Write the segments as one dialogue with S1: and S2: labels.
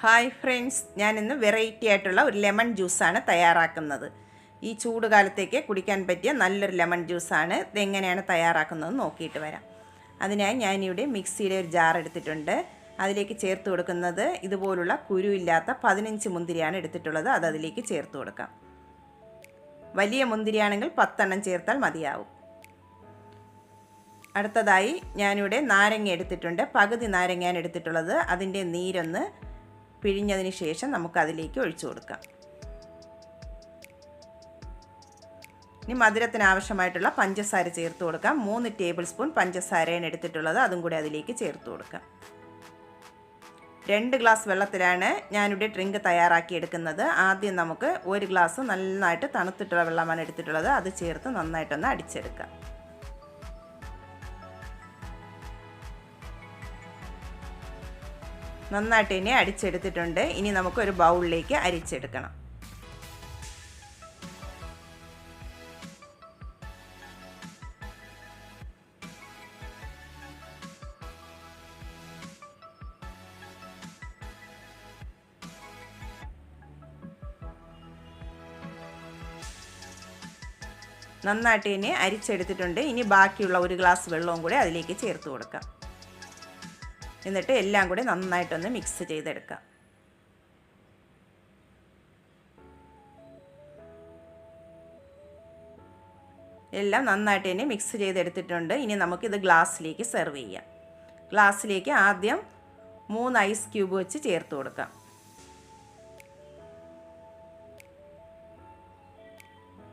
S1: Hi friends ഞാൻ ഇന്ന് variety ആയിട്ടുള്ള ഒരു ലെമൺ ജ്യൂസാണ് തയ്യാറാക്കുന്നത്. ഈ ചൂട് കാലത്തേക്ക് കുടിക്കാൻ പറ്റിയ നല്ലൊരു ലെമൺ ജ്യൂസാണ് ഇതെങ്ങനെയാണ് തയ്യാറാക്കുന്നത് നോക്കിയിട്ട് വരാം. അതിനായി ഞാനിവിടെ മിക്സിയുടെ ഒരു ജാർ എടുത്തിട്ടുണ്ട്. അതിലേക്ക് ചേർത്ത് കൊടുക്കുന്നത് ഇതുപോലുള്ള കുരുവില്ലാത്ത പതിനഞ്ച് മുന്തിരിയാണ് എടുത്തിട്ടുള്ളത്. അത് അതിലേക്ക് ചേർത്ത് കൊടുക്കാം. വലിയ മുന്തിരിയാണെങ്കിൽ പത്തെണ്ണം ചേർത്താൽ മതിയാവും. അടുത്തതായി ഞാനിവിടെ നാരങ്ങ എടുത്തിട്ടുണ്ട്. പകുതി നാരങ്ങയാണ് എടുത്തിട്ടുള്ളത്. അതിന്റെ നീരൊന്ന് പിഴിഞ്ഞതിന് ശേഷം നമുക്ക് അതിലേക്ക് ഒഴിച്ചു കൊടുക്കാം. ഇനി മധുരത്തിന് ആവശ്യമായിട്ടുള്ള പഞ്ചസാര ചേർത്ത് കൊടുക്കാം. മൂന്ന് ടേബിൾ സ്പൂൺ പഞ്ചസാരയാണ് എടുത്തിട്ടുള്ളത്. അതും കൂടി അതിലേക്ക് ചേർത്ത് കൊടുക്കാം. രണ്ട് ഗ്ലാസ് വെള്ളത്തിലാണ് ഞാനിവിടെ ഡ്രിങ്ക് തയ്യാറാക്കി എടുക്കുന്നത്. ആദ്യം നമുക്ക് ഒരു ഗ്ലാസ് നന്നായിട്ട് തണുത്തിട്ടുള്ള വെള്ളമാണ് എടുത്തിട്ടുള്ളത്. അത് ചേർത്ത് നന്നായിട്ടൊന്ന് അടിച്ചെടുക്കാം. നന്നായിട്ട് ഇനി അടിച്ചെടുത്തിട്ടുണ്ട്. ഇനി നമുക്കൊരു ബൗളിലേക്ക് അരിച്ചെടുക്കണം. നന്നായിട്ട് ഇനി അരിച്ചെടുത്തിട്ടുണ്ട്. ഇനി ബാക്കിയുള്ള ഒരു ഗ്ലാസ് വെള്ളവും കൂടി അതിലേക്ക് ചേർത്ത് കൊടുക്കാം. എന്നിട്ട് എല്ലാം കൂടി നന്നായിട്ടൊന്ന് മിക്സ് ചെയ്തെടുക്കാം. എല്ലാം നന്നായിട്ട് തന്നെ മിക്സ് ചെയ്തെടുത്തിട്ടുണ്ട്. ഇനി നമുക്കിത് ഗ്ലാസ്സിലേക്ക് സെർവ് ചെയ്യാം. ഗ്ലാസ്സിലേക്ക് ആദ്യം മൂന്ന് ഐസ് ക്യൂബ് വെച്ച് ചേർത്ത് കൊടുക്കാം.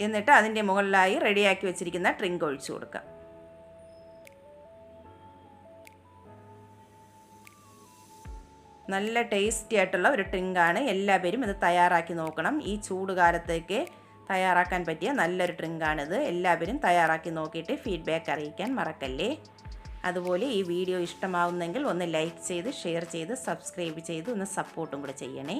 S1: എന്നിട്ട് അതിന്റെ മുകളിലായി റെഡിയാക്കി വെച്ചിരിക്കുന്ന ഡ്രിങ്ക് ഒഴിച്ചു കൊടുക്കാം. നല്ല ടേസ്റ്റി ആയിട്ടുള്ള ഒരു ഡ്രിങ്കാണ് എല്ലാവരും ഇത് തയ്യാറാക്കി നോക്കണം. ഈ ചൂട് കാലത്തേക്ക് തയ്യാറാക്കാൻ പറ്റിയ നല്ലൊരു ഡ്രിങ്കാണിത് എല്ലാവരും തയ്യാറാക്കി നോക്കിയിട്ട് ഫീഡ്ബാക്ക് അറിയിക്കാൻ മറക്കല്ലേ? അതുപോലെ ഈ വീഡിയോ ഇഷ്ടമാവുന്നെങ്കിൽ ഒന്ന് ലൈക്ക് ചെയ്ത് ഷെയർ ചെയ്ത് സബ്സ്ക്രൈബ് ചെയ്ത് ഒന്ന് സപ്പോർട്ടും കൂടെ ചെയ്യണേ.